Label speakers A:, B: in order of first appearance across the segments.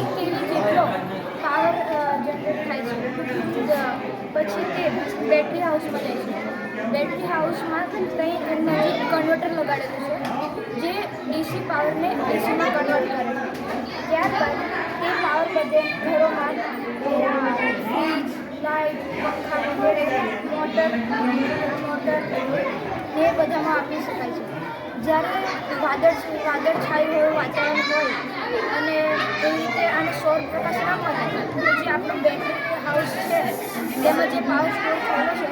A: એક કેવી power generate થાય છે. પછી તે બેટરી હાઉસમાં જાય છે. બેટરી હાઉસમાં કંઈ નજીક કન્વર્ટર લગાડેલું છે, જે ડીસી પાવરને એસીમાં કન્વર્ટ કરે છે. ત્યારબાદ તે પાવર બધે ઘરોમાં ફ્રીજ લાઇટ પંખા વગેરે મોટર મોટર એ બધામાં આપી શકાય છે. જ્યારે વાદળ વાદળ છાયું હોય વાતાવરણ હોય અને એવી રીતે આને સૌર પ્રકાશ ના મળે, તો જે આપણું બેટરી હાઉસ છે તેમાં જે પાવર સ્ટોર થયેલો છે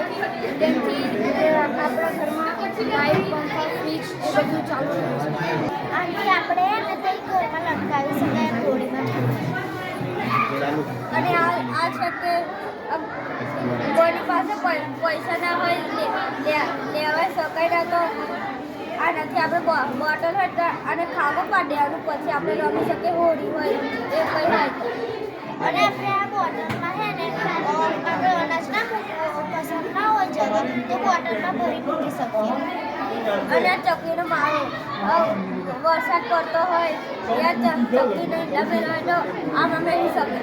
A: એ આપણા ઘરમાં લાઇટ પંખા ફ્રીજ એ બધું ચાલુ રહે છે.
B: આથી આપણે એને કંઈક ઘરમાં લટકાવી શકાય હોળીમાં
A: અને આ અમ કોઈની પાસે પૈસા ના હોય લેવા શકાય ના તો આ નથી આપણે બોટલ હોય તો ખાવો ખાવું આનું પછી આપણે રમી શકીએ, હોળી હોય, એ કંઈ હોય
B: અને આપણે આ બોટલમાં હે ને આપણે અનાજ ના પસંદ ના હોય છે તો બોટલમાં ભરી મૂકી શકીએ.
A: અને આ ચકલીનો માળો વરસાદ પડતો હોય યા ચકલીનો ઈંડા હોય તો આમાં મેળવી શકે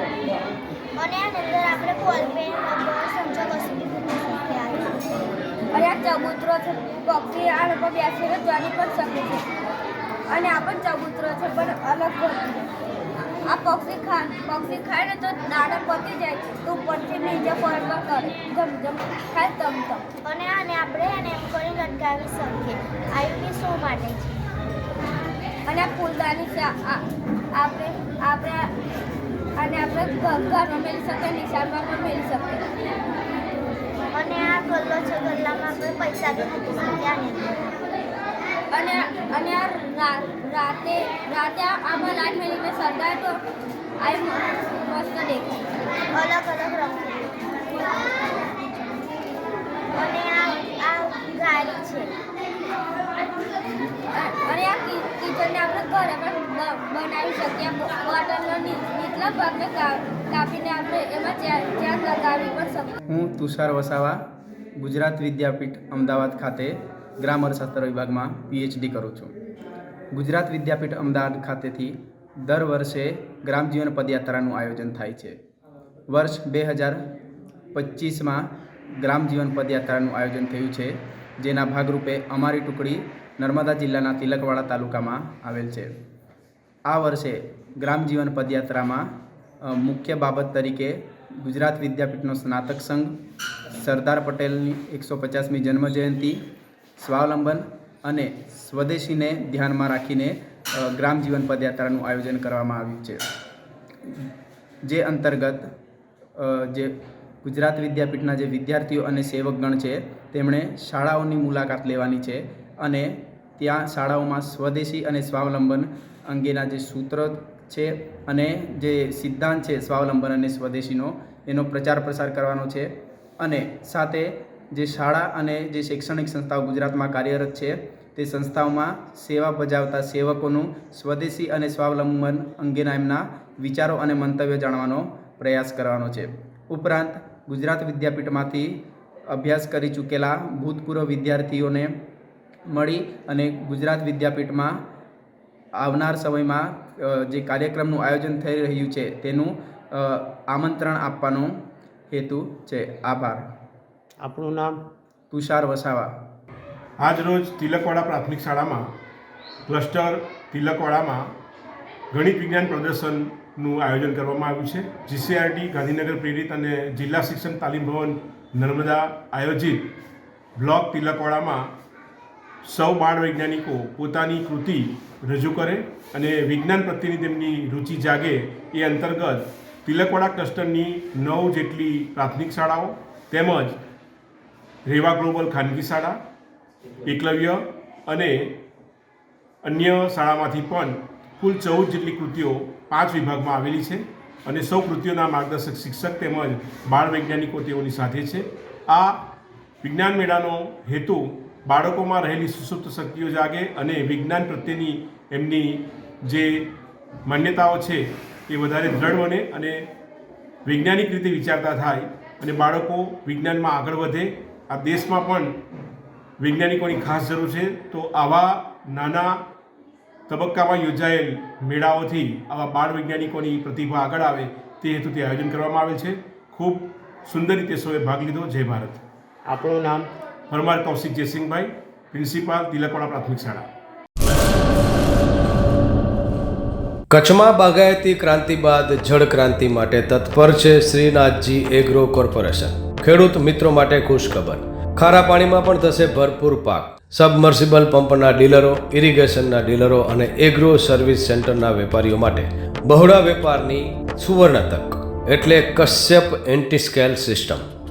B: અને આની અંદર આપણે બોલ પેન રબર સંચો કશું બી મૂકી શકીએ આ
A: અને આ ચબૂતરો છે પક્ષી આ લોકો બેસીને ચડી પણ શકે છે. અને આ પણ ચબૂતરો છે પણ અલગ આ પક્ષી ખા પક્ષી ખાય ને તો દાડા પતી જાય તો ઉપરથી નીચે પર કરે જમ જમ ખાય તમ તમ
B: અને આને આપણે એને એમ કરીને લટકાવી શકીએ. આવી શું માટે છે?
A: અને આ ફૂલદાની છે આપણે આપણે અને આપણે ઘરમાં મેળવી શકીએ નિશાળમાં પણ મેળવી શકીએ
B: ગલ્લામાં પૈસા બી મૂકી શકીએ
A: અને અને આ રા- રાતે રાતે આ- આમાં લાઈટ મેળવીને સરદાર તો આ મસ્ત દેખાય.
B: અલગ અલગ રંગ અને આ આ ગાડી છે.
A: અને આ કિચનને આપણે ઘરે પણ બનાવી શકીએ. બોટલનો નીચલા ભાગને કાપીને આપણે એમાં જ્યાં જ્યાં લગાવી પણ શકીએ.
C: હું તુષાર વસાવા ગુજરાત વિદ્યાપીઠ અમદાવાદ ખાતે ગ્રામર અર્થશાસ્ત્ર વિભાગમાં પીએચડી કરું છું. ગુજરાત વિદ્યાપીઠ અમદાવાદ ખાતેથી દર વર્ષે ગ્રામજીવન પદયાત્રાનું આયોજન થાય છે. વર્ષ બે હજાર પચીસમાં ગ્રામજીવન પદયાત્રાનું આયોજન થયું છે, જેના ભાગરૂપે અમારી ટુકડી નર્મદા જિલ્લાના તિલકવાડા તાલુકામાં આવેલ છે. આ વર્ષે ગ્રામજીવન પદયાત્રામાં મુખ્ય બાબત તરીકે ગુજરાત વિદ્યાપીઠનો સ્નાતક સંઘ, સરદાર પટેલની એકસો પચાસમી જન્મજયંતિ, સ્વાવલંબન અને સ્વદેશીને ધ્યાનમાં રાખીને ગ્રામ ગ્રામજીવન પદયાત્રાનું આયોજન કરવામાં આવ્યું છે. જે અંતર્ગત જે ગુજરાત વિદ્યાપીઠના જે વિદ્યાર્થીઓ અને સેવકગણ છે, તેમણે શાળાઓની મુલાકાત લેવાની છે અને ત્યાં શાળાઓમાં સ્વદેશી અને સ્વાવલંબન અંગેના જે સૂત્ર છે અને જે સિદ્ધાંત છે સ્વાવલંબન અને સ્વદેશીનો, એનો પ્રચાર પ્રસાર કરવાનો છે. અને સાથે જે શાળા અને જે શૈક્ષણિક સંસ્થાઓ ગુજરાતમાં કાર્યરત છે, તે સંસ્થાઓમાં સેવા બજાવતા સેવકોનું સ્વદેશી અને સ્વાવલંબન અંગેના એમના વિચારો અને મંતવ્યો જાણવાનો પ્રયાસ કરવાનો છે. ઉપરાંત, ગુજરાત વિદ્યાપીઠમાંથી અભ્યાસ કરી ચૂકેલા ભૂતપૂર્વ વિદ્યાર્થીઓને મળી અને ગુજરાત વિદ્યાપીઠમાં આવનાર સમયમાં જે કાર્યક્રમનું આયોજન થઈ રહ્યું છે તેનું આમંત્રણ આપવાનો હેતુ છે. આભાર.
D: આપણું નામ?
C: તુષાર વસાવા.
E: આજરોજ તિલકવાડા પ્રાથમિક શાળામાં ક્લસ્ટર તિલકવાડામાં ગણિત વિજ્ઞાન પ્રદર્શનનું આયોજન કરવામાં આવ્યું છે. જીસીઆરટી ગાંધીનગર પ્રેરિત અને જિલ્લા શિક્ષણ તાલીમ ભવન નર્મદા આયોજિત બ્લોક તિલકવાડામાં સૌ બાળ વૈજ્ઞાનિકો પોતાની કૃતિ રજૂ કરે અને વિજ્ઞાન પ્રત્યેની તેમની રુચિ જાગે એ અંતર્ગત તિલકવાડા ક્લસ્ટરની નવ જેટલી પ્રાથમિક શાળાઓ તેમજ રેવા ગ્લોબલ ખાનગી શાળા, એકલવ્ય અને અન્ય શાળામાંથી પણ કુલ ચૌદ જેટલી કૃતિઓ પાંચ વિભાગમાં આવેલી છે અને સૌ કૃતિઓના માર્ગદર્શક શિક્ષક તેમજ બાળ વૈજ્ઞાનિકો તેઓની સાથે છે. આ વિજ્ઞાન મેળાનો હેતુ બાળકોમાં રહેલી સુસુપ્ત શક્તિઓ જાગે અને વિજ્ઞાન પ્રત્યેની એમની જે માન્યતાઓ છે એ વધારે દ્રઢ બને અને વૈજ્ઞાનિક રીતે વિચારતા થાય અને બાળકો વિજ્ઞાનમાં આગળ વધે. આ દેશમાં પણ વૈજ્ઞાનિકોની ખાસ જરૂર છે. તો આવા નાના તબક્કામાં યોજાયેલ મેળાઓથી આવા બાળ વૈજ્ઞાનિકોની પ્રતિભા આગળ આવે તે હેતુથી આયોજન કરવામાં આવેલ છે. ખૂબ સુંદર રીતે સૌએ ભાગ લીધો. જય ભારત.
D: આપણું નામ
E: પરમાર કૌશિક જયસિંહભાઈ, પ્રિન્સિપાલ તિલકવાડા પ્રાથમિક શાળા.
F: કચ્છમાં બાગાયતી ક્રાંતિ બાદ જળ ક્રાંતિ માટે તત્પર છે શ્રીનાથજી એગ્રો કોર્પોરેશન. ખેડૂત મિત્રો માટે ખુશખબર ખારા પાણીમાં પણ થશે ભરપૂર પાક. સબમર્સિબલ પંપના ડીલરો, ઇરિગેશનના ડીલરો અને એગ્રો સર્વિસ સેન્ટરના વેપારીઓ માટે બહોળા વેપારની સુવર્ણ તક. એટલે કશ્યપ એન્ટી સ્કેલ સિસ્ટમ.